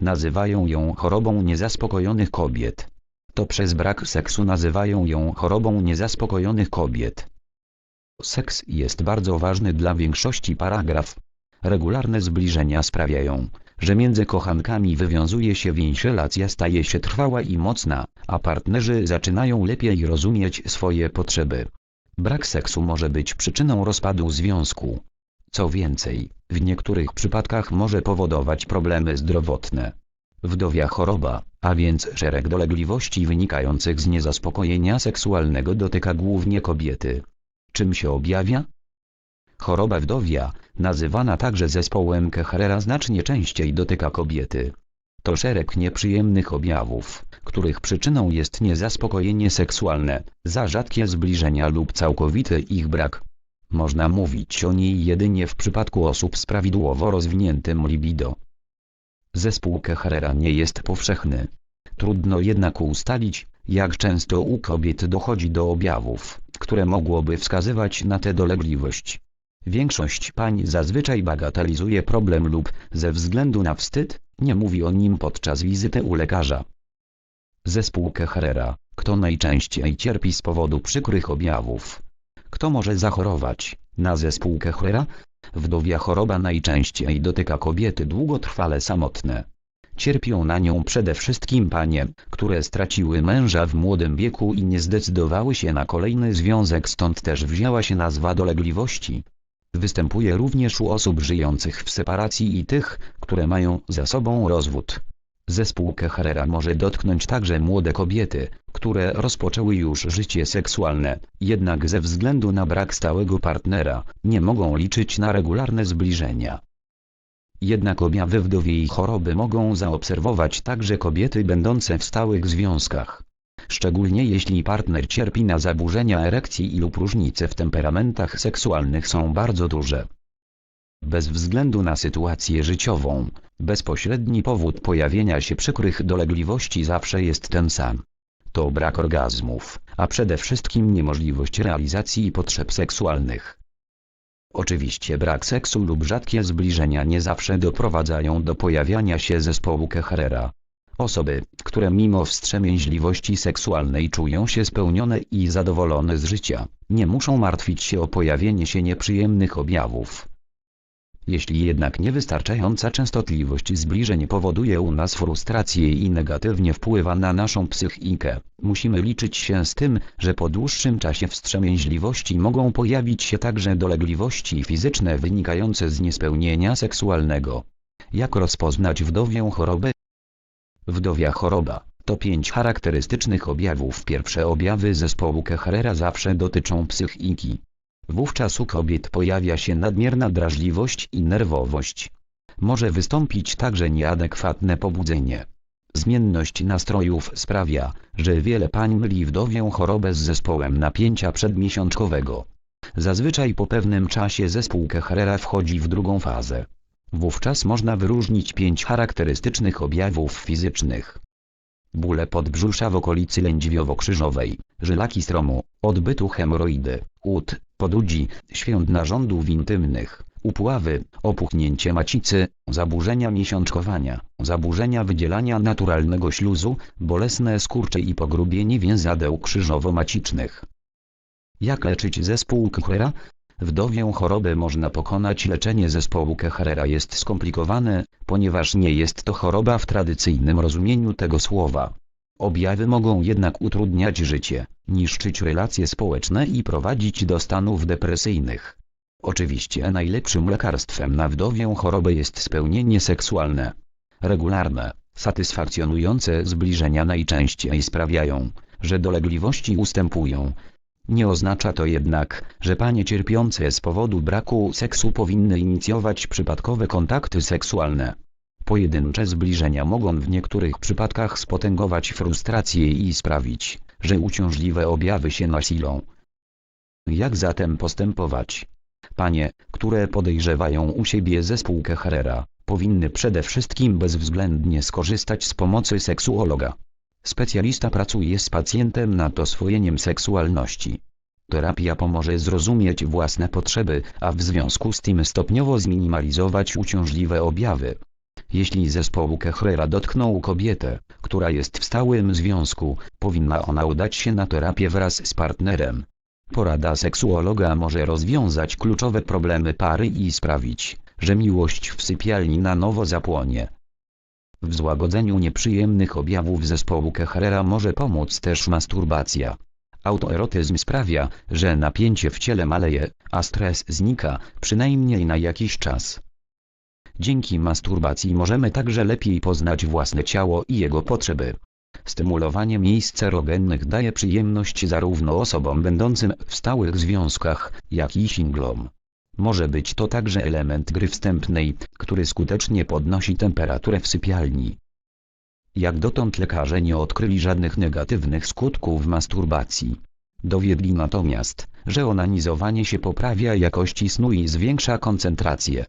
nazywają ją chorobą niezaspokojonych kobiet. To przez brak seksu nazywają ją chorobą niezaspokojonych kobiet. Seks jest bardzo ważny dla większości paragraf. Regularne zbliżenia sprawiają, że między kochankami wywiązuje się więź relacja staje się trwała i mocna, a partnerzy zaczynają lepiej rozumieć swoje potrzeby. Brak seksu może być przyczyną rozpadu związku. Co więcej, w niektórych przypadkach może powodować problemy zdrowotne. Wdowia choroba, a więc szereg dolegliwości wynikających z niezaspokojenia seksualnego dotyka głównie kobiety. Czym się objawia? Choroba wdowia, nazywana także zespołem Kehrera znacznie częściej dotyka kobiety. To szereg nieprzyjemnych objawów, których przyczyną jest niezaspokojenie seksualne, za rzadkie zbliżenia lub całkowity ich brak. Można mówić o niej jedynie w przypadku osób z prawidłowo rozwiniętym libido. Zespół Kehrera nie jest powszechny. Trudno jednak ustalić, jak często u kobiet dochodzi do objawów, które mogłoby wskazywać na tę dolegliwość. Większość pań zazwyczaj bagatelizuje problem lub, ze względu na wstyd, nie mówi o nim podczas wizyty u lekarza. Zespół Kehrera, kto najczęściej cierpi z powodu przykrych objawów? Kto może zachorować na zespół Kehrera? Wdowia choroba najczęściej dotyka kobiety długotrwale samotne. Cierpią na nią przede wszystkim panie, które straciły męża w młodym wieku i nie zdecydowały się na kolejny związek stąd też wzięła się nazwa dolegliwości. Występuje również u osób żyjących w separacji i tych, które mają za sobą rozwód. Zespół Kehrera może dotknąć także młode kobiety, które rozpoczęły już życie seksualne, jednak ze względu na brak stałego partnera, nie mogą liczyć na regularne zbliżenia. Jednak objawy wdowiej choroby mogą zaobserwować także kobiety będące w stałych związkach. Szczególnie jeśli partner cierpi na zaburzenia erekcji lub różnice w temperamentach seksualnych są bardzo duże. Bez względu na sytuację życiową, bezpośredni powód pojawienia się przykrych dolegliwości zawsze jest ten sam. To brak orgazmów, a przede wszystkim niemożliwość realizacji potrzeb seksualnych. Oczywiście brak seksu lub rzadkie zbliżenia nie zawsze doprowadzają do pojawiania się zespołu Kehrera. Osoby, które mimo wstrzemięźliwości seksualnej czują się spełnione i zadowolone z życia, nie muszą martwić się o pojawienie się nieprzyjemnych objawów. Jeśli jednak niewystarczająca częstotliwość zbliżeń powoduje u nas frustrację i negatywnie wpływa na naszą psychikę, musimy liczyć się z tym, że po dłuższym czasie wstrzemięźliwości mogą pojawić się także dolegliwości fizyczne wynikające z niespełnienia seksualnego. Jak rozpoznać wdowią chorobę? Wdowia choroba to pięć charakterystycznych objawów. Pierwsze objawy zespołu Kehrera zawsze dotyczą psychiki. Wówczas u kobiet pojawia się nadmierna drażliwość i nerwowość. Może wystąpić także nieadekwatne pobudzenie. Zmienność nastrojów sprawia, że wiele pań myli wdowią chorobę z zespołem napięcia przedmiesiączkowego. Zazwyczaj po pewnym czasie zespół Kehrera wchodzi w drugą fazę. Wówczas można wyróżnić pięć charakterystycznych objawów fizycznych. Bóle podbrzusza w okolicy lędźwiowo-krzyżowej, żylaki stromu, odbytu hemoroidy, ud, podudzi, świąt narządów intymnych, upławy, opuchnięcie macicy, zaburzenia miesiączkowania, zaburzenia wydzielania naturalnego śluzu, bolesne skurcze i pogrubienie więzadeł krzyżowo-macicznych. Jak leczyć zespół Kehrera? Wdowię chorobę można pokonać leczenie zespołu Kehrera jest skomplikowane, ponieważ nie jest to choroba w tradycyjnym rozumieniu tego słowa. Objawy mogą jednak utrudniać życie, niszczyć relacje społeczne i prowadzić do stanów depresyjnych. Oczywiście najlepszym lekarstwem na wdowię chorobę jest spełnienie seksualne. Regularne, satysfakcjonujące zbliżenia najczęściej sprawiają, że dolegliwości ustępują. Nie oznacza to jednak, że panie cierpiące z powodu braku seksu powinny inicjować przypadkowe kontakty seksualne. Pojedyncze zbliżenia mogą w niektórych przypadkach spotęgować frustrację i sprawić, że uciążliwe objawy się nasilą. Jak zatem postępować? Panie, które podejrzewają u siebie zespół Kehrera, powinny przede wszystkim bezwzględnie skorzystać z pomocy seksuologa. Specjalista pracuje z pacjentem nad oswojeniem seksualności. Terapia pomoże zrozumieć własne potrzeby, a w związku z tym stopniowo zminimalizować uciążliwe objawy. Jeśli zespoł Kehrera dotknął kobietę, która jest w stałym związku, powinna ona udać się na terapię wraz z partnerem. Porada seksuologa może rozwiązać kluczowe problemy pary i sprawić, że miłość w sypialni na nowo zapłonie. W złagodzeniu nieprzyjemnych objawów zespołu Kehrera może pomóc też masturbacja. Autoerotyzm sprawia, że napięcie w ciele maleje, a stres znika, przynajmniej na jakiś czas. Dzięki masturbacji możemy także lepiej poznać własne ciało i jego potrzeby. Stymulowanie miejsc erogennych daje przyjemność zarówno osobom będącym w stałych związkach, jak i singlom. Może być to także element gry wstępnej, który skutecznie podnosi temperaturę w sypialni. Jak dotąd lekarze nie odkryli żadnych negatywnych skutków masturbacji. Dowiedli natomiast, że onanizowanie się poprawia jakości snu i zwiększa koncentrację.